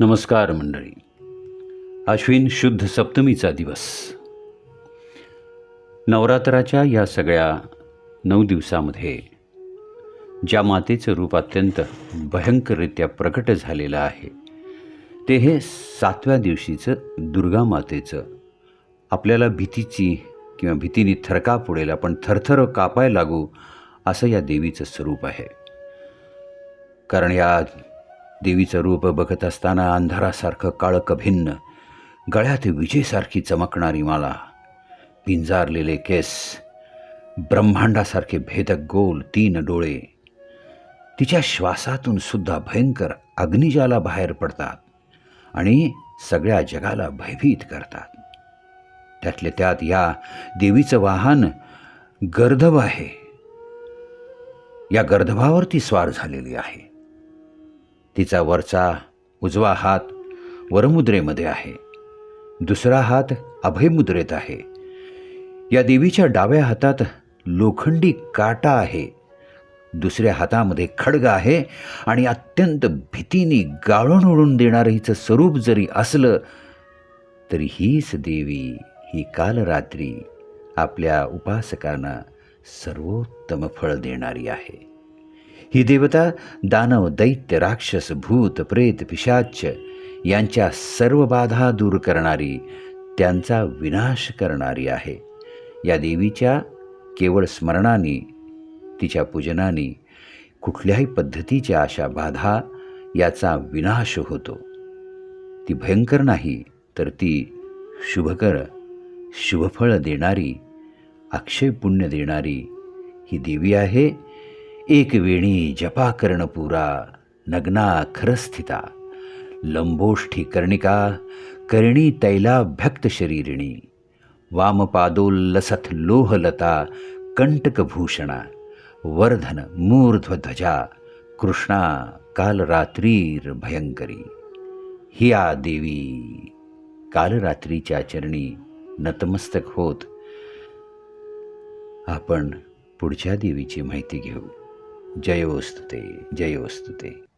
नमस्कार मंडळी. अश्विन शुद्ध सप्तमीचा दिवस. नवरात्राच्या या सगळ्या नऊ दिवसामध्ये ज्या मातेचं रूप अत्यंत भयंकररित्या प्रकट झालेलं आहे ते हे सातव्या दिवशीचं दुर्गा मातेचं आपल्याला भीतीची किंवा भीतीने थरका पुढेल आपण थरथर कापाय लागू असं या देवीचं स्वरूप आहे. कारण या देवीचं रूप बघत असताना अंधारासारखं काळं भिन्न गळ्यात विजेसारखी चमकणारी माला पिंजारलेले केस ब्रह्मांडासारखे भेदक गोल तीन डोळे. तिच्या श्वासातून सुद्धा भयंकर अग्निजाला बाहेर पडतात आणि सगळ्या जगाला भयभीत करतात. त्यातल्या त्यात या देवीचं वाहन गर्दभ आहे. या गर्दभावरती स्वार झालेली आहे. तिचा वरचा उजवा हात वरमुद्रेमध्ये आहे. दुसरा हात अभयमुद्रेत आहे. या देवीच्या डाव्या हातात लोखंडी काटा आहे. दुसऱ्या हातामध्ये खडग आहे आणि अत्यंत भीतीने गाळून ओढून देणारं हिचं स्वरूप जरी असलं तरी हीच देवी ही काल रात्री आपल्या उपासकांना सर्वोत्तम फळ देणारी आहे. ही देवता दानव दैत्य राक्षस भूत प्रेत पिशाच यांच्या सर्व बाधा दूर करणारी त्यांचा विनाश करणारी आहे. या देवीच्या केवळ स्मरणाने तिच्या पूजनाने कुठल्याही पद्धतीच्या अशा बाधा याचा विनाश होतो. ती भयंकर नाही तर ती शुभकर शुभफळ देणारी अक्षय पुण्य देणारी ही देवी आहे एक वेणी जपा कर्ण पुरा नग्ना खरस्थिता लंबोष्ठी कर्णिका कर्णी तैलाभ्यक्त शरीरिणी। वामपादोल्लसथ लोहलता कंटकभूषणा वर्धन मूर्ध्वध्वजा कृष्णा कालरात्रीर भयंकरी। हिया देवी कालरात्रीच्या चरणी नतमस्तक होत। आपण पुढच्या देवीची माहिती घेऊ। जयोस्तुते जयोस्तुते